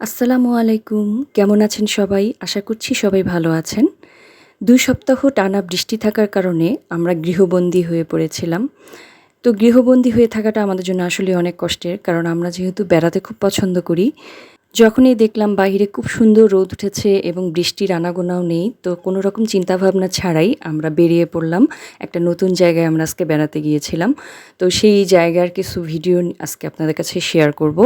আসসালামু আলাইকুম। কেমন আছেন সবাই? আশা করছি সবাই ভালো আছেন। দুই সপ্তাহ টানা বৃষ্টি থাকার কারণে আমরা গৃহবন্দী হয়ে পড়েছিলাম। তো গৃহবন্দী হয়ে থাকাটা আমাদের জন্য আসলে অনেক কষ্টের, কারণ আমরা যেহেতু বেড়াতে খুব পছন্দ করি। যখনই দেখলাম বাইরে খুব সুন্দর রোদ উঠেছে এবং বৃষ্টির আনাগোনাও নেই, তো কোনো রকম চিন্তাভাবনা ছাড়াই আমরা বেরিয়ে পড়লাম। একটা নতুন জায়গায় আমরা আজকে বেড়াতে গিয়েছিলাম। তো সেই জায়গার কিছু ভিডিও আজকে আপনাদের কাছে শেয়ার করব।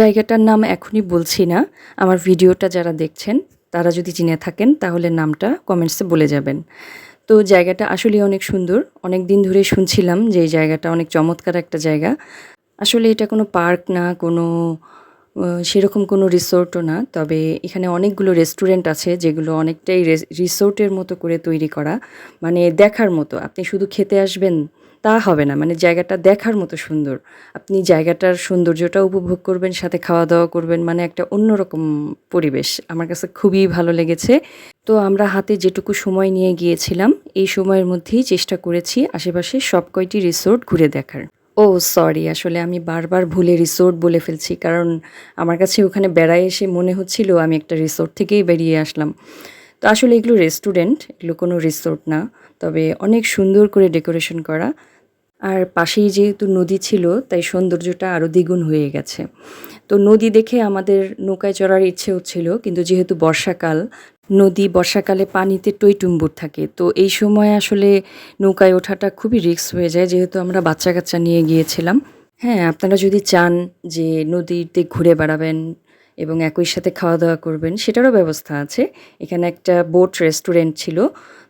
জায়গাটার নাম এখনই বলছি না। আমার ভিডিওটা যারা দেখছেন, তারা যদি চিনে থাকেন, তাহলে নামটা কমেন্টসে বলে যাবেন। তো জায়গাটা আসলে অনেক সুন্দর। অনেক দিন ধরে শুনছিলাম যে এই জায়গাটা অনেক চমৎকার একটা জায়গা। আসলে এটা কোনো পার্ক না, কোনো সেরকম কোনো রিসোর্টও না। তবে এখানে অনেকগুলো রেস্টুরেন্ট আছে, যেগুলো অনেকটাই রিসোর্টের মতো করে তৈরি করা। মানে দেখার মতো। আপনি শুধু খেতে আসবেন তা হবে না। মানে জায়গাটা দেখার মতো সুন্দর। আপনি জায়গাটার সৌন্দর্যটা উপভোগ করবেন, সাথে খাওয়া দাওয়া করবেন মানে একটা অন্যরকম পরিবেশ। আমার কাছে খুবই ভালো লেগেছে। তো আমরা হাতে যেটুকু সময় নিয়ে গিয়েছিলাম, এই সময়ের মধ্যেই চেষ্টা করেছি আশেপাশে সব কয়টি রিসোর্ট ঘুরে দেখার। ও, সরি, আসলে আমি বারবার ভুলে রিসোর্ট বলে ফেলছি, কারণ আমার কাছে ওখানে বেড়ায় এসে মনে হচ্ছিল আমি একটা রিসোর্ট থেকেই বেরিয়ে আসলাম। তো আসলে এগুলো রেস্টুরেন্ট, এগুলো কোনো রিসোর্ট না। তবে অনেক সুন্দর করে ডেকোরেশন করা। আর পাশেই যেহেতু নদী ছিল, তাই সৌন্দর্যটা আরও দ্বিগুণ হয়ে গেছে। তো নদী দেখে আমাদের নৌকায় চড়ার ইচ্ছে হচ্ছিল, কিন্তু যেহেতু বর্ষাকাল, নদী বর্ষাকালে পানিতে টইটুম্বুর থাকে। তো এই সময় আসলে নৌকায় ওঠাটা খুবই রিস্ক হয়ে যায়, যেহেতু আমরা বাচ্চা কাচ্চা নিয়ে গিয়েছিলাম। হ্যাঁ আপনারা যদি চান যে নদীতে ঘুরে বেড়াবেন এবং একই সাথে খাওয়া দাওয়া করবেন, সেটারও ব্যবস্থা আছে। এখানে একটা বোট রেস্টুরেন্ট ছিল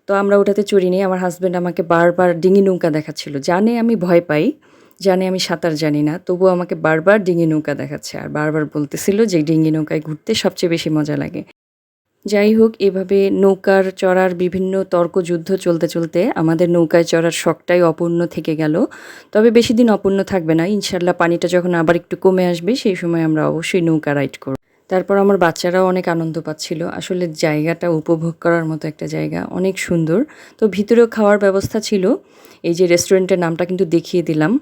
তো আমরা ওটাতে চড়িনি আমার হাজব্যান্ড আমাকে বারবার ডিঙি নৌকা দেখাচ্ছিল। জানে আমি ভয় পাই, জানে আমি সাঁতার জানি না, তবুও আমাকে বারবার ডিঙি নৌকা দেখাচ্ছে আর বারবার বলতেছিল যে ডিঙি নৌকায় ঘুরতে সবচেয়ে বেশি মজা লাগে। যাই হোক, এভাবে নৌকার চড়ার বিভিন্ন তর্কযুদ্ধ চলতে চলতে আমাদের নৌকায় চড়ার শখটাই অপূর্ণ থেকে গেল। তবে বেশি দিন অপূর্ণ থাকবে না। ইনশাল্লাহ পানিটা যখন আবার একটু কমে আসবে, সেই সময় আমরা অবশ্যই নৌকা রাইড করব। তারপর আমার বাচ্চারাও অনেক আনন্দ পাচ্ছিল। আসলে জায়গাটা উপভোগ করার মতো একটা জায়গা, অনেক সুন্দর। তো ভিতরেও খাওয়ার ব্যবস্থা ছিল। এই যে রেস্টুরেন্টের নামটা কিন্তু দেখিয়ে দিলাম,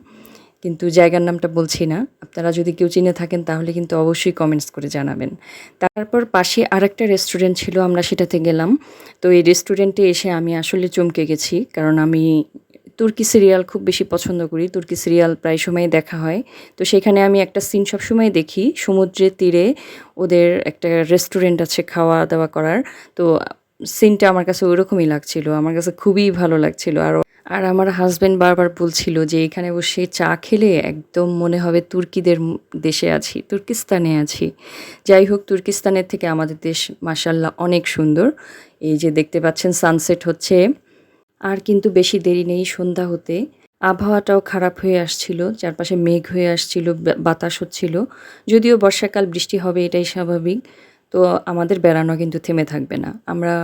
কিন্তু জায়গার নামটা বলছি না। আপনারা যদি কেউ চিনে থাকেন তাহলে কিন্তু অবশ্যই কমেন্টস করে জানাবেন। তারপর পাশে আরেকটা রেস্টুরেন্ট ছিল, আমরা সেটাতে গেলাম। তো এই রেস্টুরেন্টে এসে আমি আসলে চমকে গেছি, কারণ আমি তুর্কি সিরিয়াল খুব বেশি পছন্দ করি। তুর্কি সিরিয়াল প্রায় সময় দেখা হয়। তো সেখানে আমি একটা সিন সবসময় দেখি, সমুদ্রের তীরে ওদের একটা রেস্টুরেন্ট আছে খাওয়া দাওয়া করার। তো সিনটা আমার কাছে ওইরকমই লাগছিল, আমার কাছে খুবই ভালো লাগছিল। আর আর আমার হাজব্যান্ড বারবার বলছিল যে এখানে বসে চা খেলে একদম মনে হবে তুর্কিদের দেশে আছি, তুর্কিস্তানে আছি। যাই হোক, তুর্কিস্তানের থেকে আমাদের দেশ মাসাল্লাহ অনেক সুন্দর। এই যে দেখতে পাচ্ছেন সানসেট হচ্ছে আর কিন্তু বেশি দেরি নেই সন্ধ্যা হতে। আবহাওয়াটাও খারাপ হয়ে আসছিল, চারপাশে মেঘ হয়ে আসছিল বাতাস হচ্ছিল। যদিও বর্ষাকাল বৃষ্টি হবে, এটাই স্বাভাবিক। তো আমাদের বেড়ানো কিন্তু থেমে থাকবে না। আমরা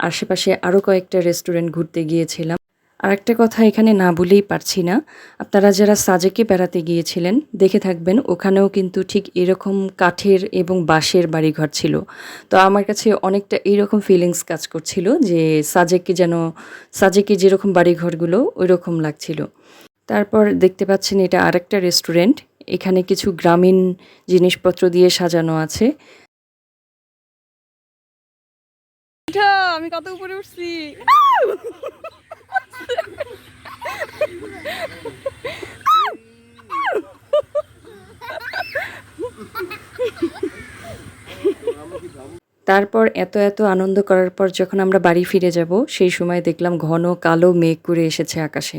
আশেপাশে আরও কয়েকটা রেস্টুরেন্ট ঘুরতে গিয়েছিলাম। আর একটা কথা এখানে না বলেই পারছি না। আপনারা যারা সাজেকে বেড়াতে গিয়েছিলেন, দেখে থাকবেন, ওখানেও কিন্তু ঠিক এরকম কাঠের এবং বাঁশের বাড়িঘর ছিল। তো আমার কাছে অনেকটা এইরকম ফিলিংস কাজ করছিল যে সাজেকে যেন, সাজেকে যেরকম বাড়িঘরগুলো ওই রকম লাগছিল। তারপর দেখতে পাচ্ছেন এটা আরেকটা রেস্টুরেন্ট এখানে কিছু গ্রামীণ জিনিসপত্র দিয়ে সাজানো আছে। আমি কত উপরে উঠছি? তারপর এত এত আনন্দ করার পর যখন আমরা বাড়ি ফিরে যাব, সেই সময় দেখলাম ঘন কালো মেঘ করে এসেছে আকাশে।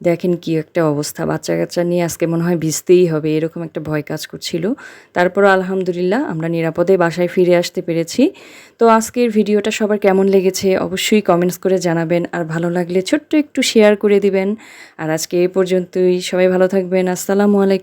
দেখেন কি একটা অবস্থা বাচ্চা কাচ্চা নিয়ে আজকে মনে হয় ভিজতেই হবে, এরকম একটা ভয় কাজ করছিল। তারপর আলহামদুলিল্লাহ আমরা নিরাপদে বাসায় ফিরে আসতে পেরেছি। তো আজকের ভিডিওটা সবার কেমন লেগেছে অবশ্যই কমেন্টস করে জানাবেন, আর ভালো লাগলে ছোট্ট একটু শেয়ার করে দিবেন। আর আজকে এ পর্যন্তই, সবাই ভালো থাকবেন, আসসালামু আলাইকুম।